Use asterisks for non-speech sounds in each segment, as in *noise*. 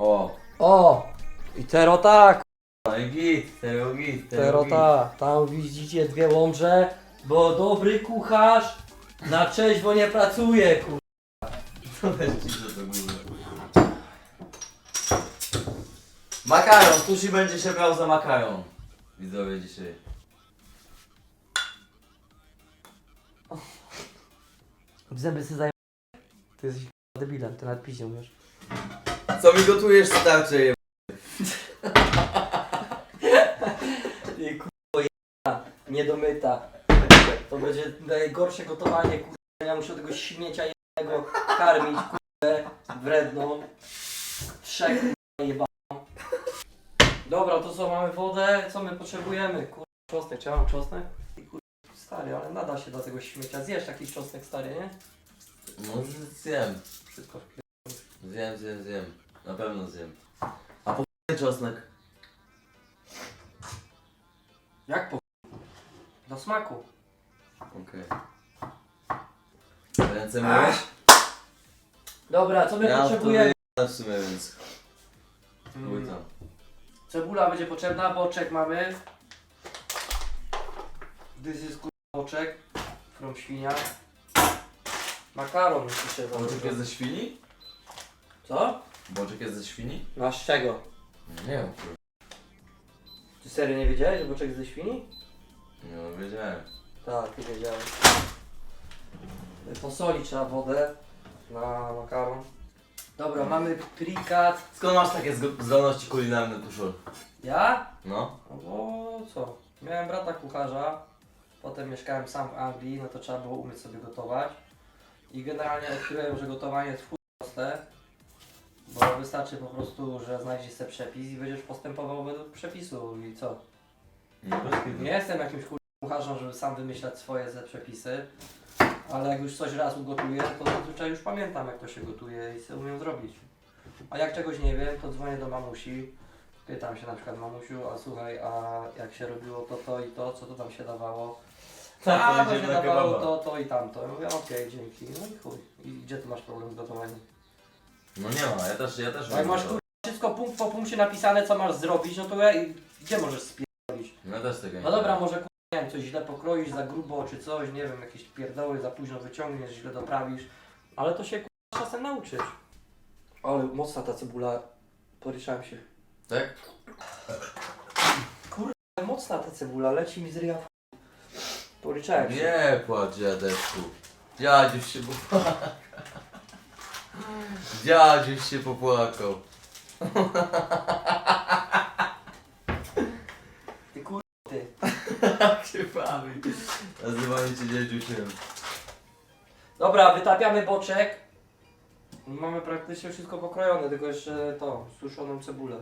O, O! I tero tak, no i git, tego git, tero tak. Tam widzicie dwie łomże, bo dobry kucharz na trzeźwo nie pracuje, kur... To też ci do góry. Makaron, Tusi będzie się brał za makaron. Widzowie dzisiaj. W zęby sobie zaj... Ty jesteś k***a, debilem, ty nawet pić nie umiesz. Co mi gotujesz starczy je? *laughs* Ty kurwa jedna, niedomyta. To będzie najgorsze gotowanie, kurwa. Ja muszę tego śmiecia jednego karmić, kurwa, wredną. Trzech kurwa jebaną. Dobra, to co, mamy wodę, co my potrzebujemy? Kurwa, czosnek, czy ja mam czosnek? I kurwa, stary, ale nada się do tego śmiecia. Zjesz jakiś czosnek, stary, nie? No zjem. Wszystko w Zjem, zjem, zjem. Na pewno zjem. A po czosnek? Jak po... Do smaku. Okej. Ręce myłeś? Dobra, co my Ja w to potrzebujemy? wyjechałem w sumie, więc chuj tam. Cebula będzie potrzebna, boczek mamy. This is kur- boczek. From świnia. Makaron Boczek dużo. jest ze świni? Co? Boczek jest ze świni? No a z czego? Nie wiem, kurwa. Ty serio nie wiedziałeś, że boczek jest ze świni? No wiedziałem. Tak, ty wiedziałem. Posolić trzeba wodę na makaron. Dobra, mamy prikat. Skąd masz takie zgo- zdolności kulinarne, Tuszol? Ja? No. No bo co? Miałem brata kucharza, potem mieszkałem sam w Anglii, no to trzeba było umieć sobie gotować. I generalnie odkryłem, że gotowanie jest chuj proste, bo wystarczy po prostu, że znajdziesz sobie przepis i będziesz postępował według przepisu i co? Nie, bez kitu. Nie jestem jakimś kucharzem, żeby sam wymyślać swoje ze przepisy, ale jak już coś raz ugotuję, to zazwyczaj już pamiętam jak to się gotuje i sobie umiem zrobić. A jak czegoś nie wiem, to dzwonię do mamusi, pytam się na przykład mamusiu, a słuchaj, a jak się robiło to, to i to, co to tam się dawało? Tak, A, to się dawało kebaba. to, to i tamto. Ja mówię, okej, dzięki. No i chuj. I gdzie ty masz problem z gotowaniem? No nie ma, ja też, ja też jak masz to. kurwa, wszystko punkt po punkcie napisane, co masz zrobić, no to ja, gdzie możesz spierdolić? No też tego nie No dobra, może kurwa, nie wiem, coś źle pokroisz za grubo czy coś, nie wiem, jakieś pierdoły za późno wyciągniesz, źle doprawisz, ale to się kurwa, czasem nauczysz. Ale mocna ta cebula, poryczałem się. Tak? Mocna ta cebula, leci mi z ryja w chuj. Poryczałem się. Nie płacz, dziadeczku. Dziadziuś się popłakał. *laughs* Dziadziuś się popłakał. Ty kur... ty. Jak *laughs* się bawi. Nazywanie cię dziadziusiem. Dobra, wytapiamy boczek. Mamy praktycznie wszystko pokrojone, tylko jeszcze to, suszoną cebulę.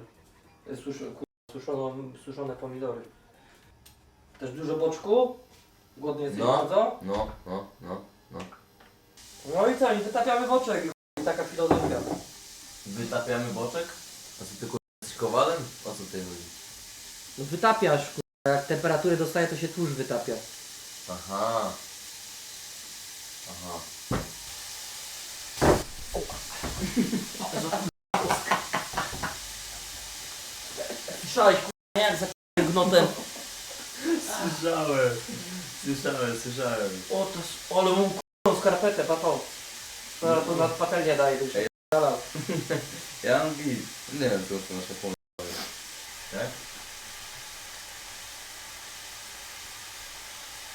E, Susz, kur- suszoną, suszone pomidory. Też dużo boczku? Głodny jesteś No. bardzo? No, no, no, no. No i co, i wytapiamy boczek. Taka filozofia. Wytapiamy boczek? A co ty kurwa jesteś kowalem? O co ty chodzi? No wytapiasz, kur- jak temperatury dostaje, to się tłuszcz wytapia. Aha. Aha. Słyszałeś, kur... jak za gnotem. Słyszałem. Słyszałem, słyszałem. O, to ale mu k***ą skarpetę, pato. To, to nad patelnię daje, by się Ej. zalał. *laughs* Ja mam git. Nie wiem, co to nasze pomysły. Tak?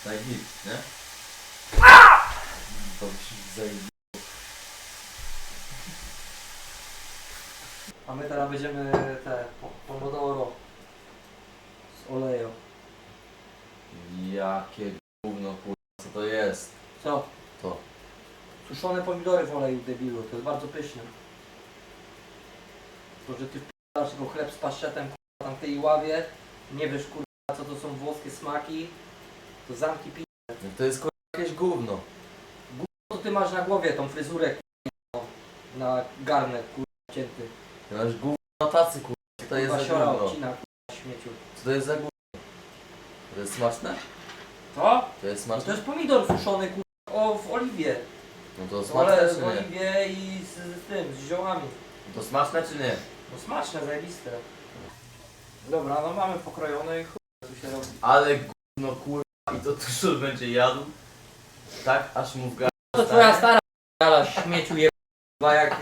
Tak git, nie? To się zajebi... A my teraz będziemy te po- pomodoro z oleju. Jakie gówno kurwa, co to jest? Co? To. Suszone pomidory w oleju, debilu, to jest bardzo pyszne. To, że ty wpadasz tylko chleb z paszczetem kurwa, tam w tej ławie, nie wiesz kurwa co to są włoskie smaki, to zamki pi... No to jest kurwa jakieś gówno. Co ty masz na głowie, tą fryzurę kurwa, na garnek kurwa cięty. Ty masz gówno na tacy kurwa. Co to jest za gówno? odcina kurwa śmieciu. Co to jest za gówno? To jest smaczne? Co? To jest No to smaczne? jest pomidor suszony kurwa, o, w oliwie. No to Ale smaczne w czy nie? oliwie i z, z tym, z ziołami. To smaczne czy nie? No smaczne, zajebiste. Dobra, no mamy pokrojone i chuj, tu się robi. Ale gówno kurwa i to tuż będzie jadł. Tak, aż mu w gardle To twoja stara gala śmieciu je jak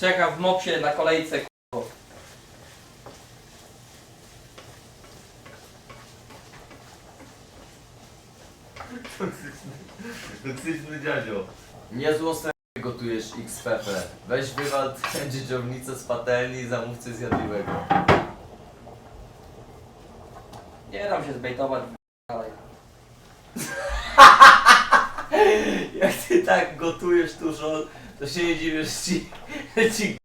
czeka w mopsie na kolejce k***o. *laughs* Toksyczny dziadzio. Serę gotujesz XPP. Weź wywal *laughs* dzieciownicę z patelni i zamów coś zjadliwego. Nie dam się zbejtować dalej. *laughs* Jak ty tak gotujesz tuszol, to się nie dziwisz ci, *laughs* że ci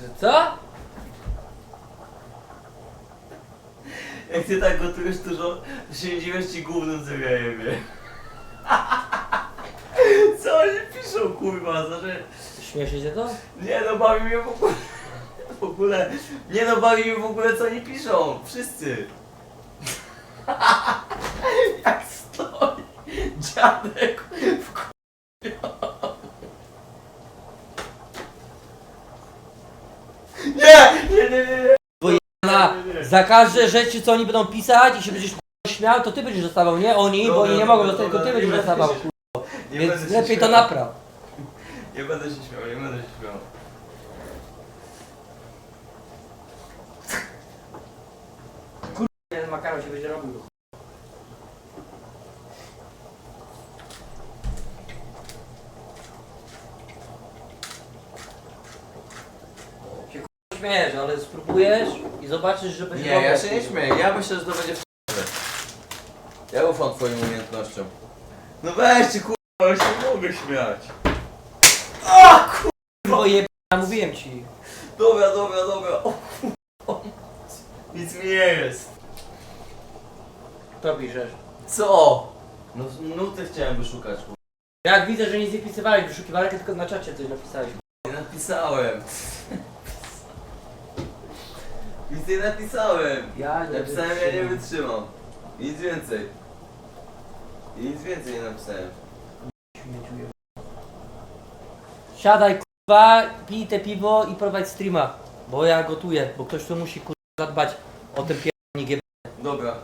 Że co? Jak ty tak gotujesz tuszol, to się nie dziwisz ci gównem zjebie. Co oni piszą kurwa, znaczy... Śmieszy cię to? Nie no, bawi mnie w ogóle. *laughs* W ogóle. Nie no, bawi mnie w ogóle co oni piszą. Wszyscy. *laughs* Jak stoi dziadek w ku- *laughs* Nie! Nie, nie, nie, nie. Na, za każde rzeczy, co oni będą pisać i się będziesz k***a, śmiał, to ty będziesz dostawał, nie oni, bo Dobra, oni nie mogą dobra, dostać, tylko ty będziesz dostawał, k***a. Nie Więc będę się lepiej to śmiał. napraw. Nie będę się śmiał, nie będę się śmiał. Jeden makaron się będzie robił. Się k***a śmiejesz, ale spróbujesz i zobaczysz, że będzie Nie, ja się nie śmieję. Ja myślę, że to będzie w Ja ufam twoim umiejętnościom. No weźcie kurwa, ja się nie mogę śmiać. Bo je... mówiłem ci. Dobra, dobra, dobra. O kurwa. Nic mi nie jest. To piszesz. Co? No nuty chciałem wyszukać, kurwa. Jak widzę, że nic nie wpisywałeś w wyszukiwarkę, tylko na czacie coś napisałeś. Nie napisałem. Nic nie napisałem. Ja Napisałem, ja nie wytrzymam. Nic więcej. Nic więcej nie napisałem. Siadaj kurwa, pij te piwo i prowadź streama. Bo ja gotuję, bo ktoś tu musi kurwa zadbać o ten piernik Dobra.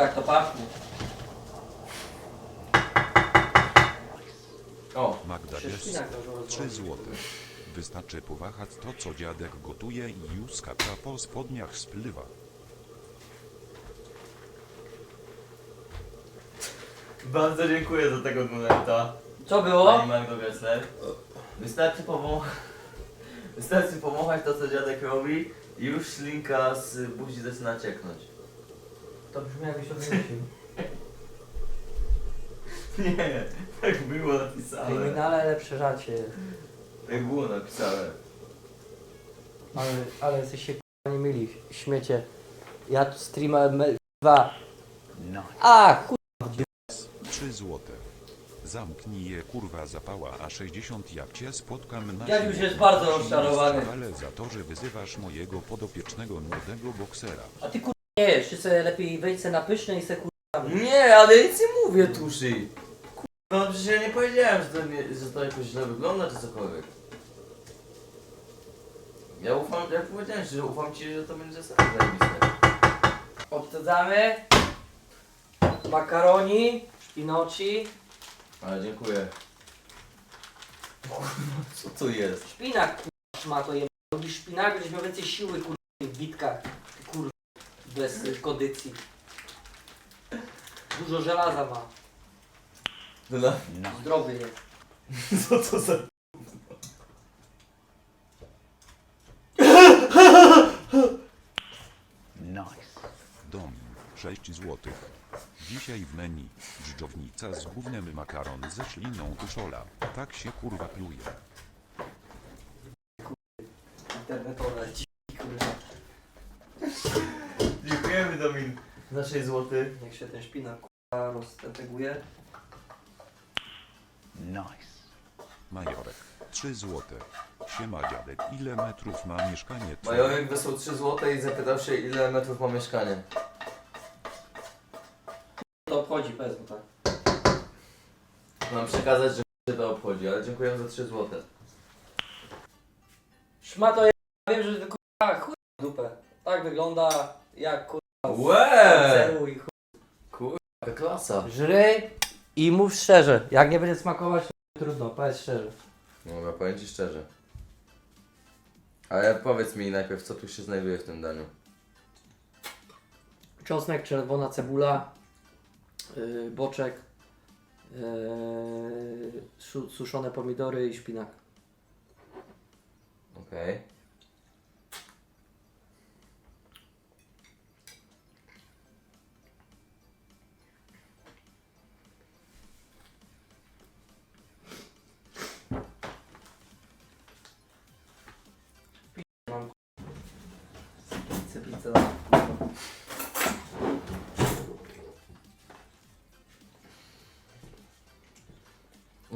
Jak to pachnie. O, Magda jest szpinak dobrze 3 rozwodzi. złote. Wystarczy powahać to, co dziadek gotuje i już skaka po spodniach spływa. Bardzo dziękuję za tego donata. Co było? Pani Magdo Gessler. Wystarczy powąchać... *laughs* Wystarczy powąchać to, co dziadek robi i już ślinka z buzi zaczyna cieknąć. To brzmi jakbyś to wymyślił. Nie, tak było napisane. Kryminale lepsze żarcie. Tak było napisane. Ale, ale jesteś się k***a nie myli, śmiecie. Ja tu streama me- dwa. A, chuj. 3 złote. Zamknij je kurwa zapała, a 60 jak cię spotkam na Dziadziuś siłowni, jest bardzo rozczarowany. Ale za to, że wyzywasz mojego podopiecznego młodego boksera. A ty kur... nie sobie lepiej wejdź se na pyszne i se kur... Nie, ale nic nie mówię, Tuszy. Kurwa, no przecież ja nie powiedziałem, że to, nie, że to jakoś źle wygląda, czy cokolwiek. Ja ufam, jak powiedziałem, że ufam ci, że to będzie sam zajebiste. Obsadzamy. Makaroni, szpinoci. Ale dziękuję. Kurwa, co to jest? Szpinak kur... ma to je... Robisz szpinak, będziesz miał więcej siły kur... w tych bitkach. Kur... Bez y, kondycji. Dużo żelaza ma. Dla... Zdrowy jest. *laughs* Co to za... Dom 6 złotych. Dzisiaj w menu dżdżownica z gównem makaron ze śliną tuszola. Tak się kurwa pluje. Internetowe. Ci, kurwa. Dziękujemy Domin za 6 zł. Niech się ten szpinak kurwa rozteguje. Majorek 3 złote. Siema dziadek, ile metrów ma mieszkanie twoje? Majorek wysłał 3 zł i zapytał się ile metrów ma mieszkanie. Obchodzi, powiedzmy tak. Mam przekazać, że mnie to obchodzi, ale dziękujemy za 3 zł. Szmato je... Wiem, że ty kurwa chuj w dupę. Tak wygląda jak kurwa Łe! ceru i chuj. Klasa. Żry i mów szczerze. Jak nie będzie smakować, to trudno, powiedz szczerze. Dobra, powiem Ci szczerze. Ale powiedz mi najpierw, co tu się znajduje w tym daniu. Czosnek, czerwona cebula, boczek, yy, su- suszone pomidory i szpinak. Okej.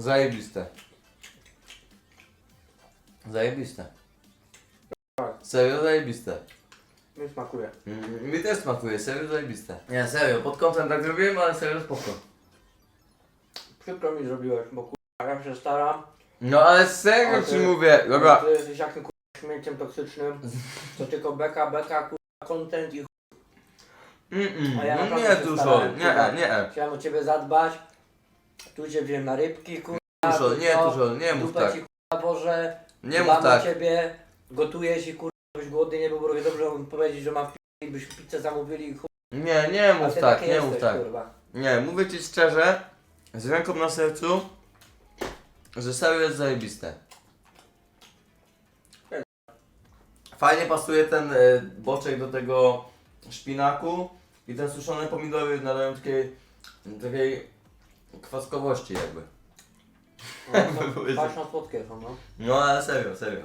Zajebiste. Zajebiste. Tak. Serio zajebiste. Mi smakuje. Mm, Mi też smakuje, serio zajebiste. Nie, serio, pod kątem tak zrobiłem, ale serio spoko. Przykro mi zrobiłeś, bo kurwa ja się staram. No ale serio ci ty- mówię, dobra. Ty jesteś jakim kurwa śmieciem toksycznym. To tylko beka, beka, kurwa content i chuj. Mm-mm. A ja No naprawdę nie się dużo, starałem, nie, kurwa. nie. Chciałem o ciebie zadbać. Tu cię wziąłem na rybki, kurwa. Dużo, nie no, dużo, nie mów tak. ci kurwa Boże. Nie dbam mów o tak. ciebie, gotuję ci kurwa, byś głodny nie był, bo robię dobrze mógł powiedzieć, że mam w pi- i byś pizzę zamówili chuj. Nie, nie mów ty tak, taki nie mów jesteś, tak. kurwa. Nie, mówię ci szczerze, z ręką na sercu, że serio jest zajebiste. Fajnie pasuje ten e, boczek do tego szpinaku i te suszone pomidory nadają takiej, takiej kwaskowości jakby. No, to *laughs* Patrz na słodkie są, no. No ale serio, serio.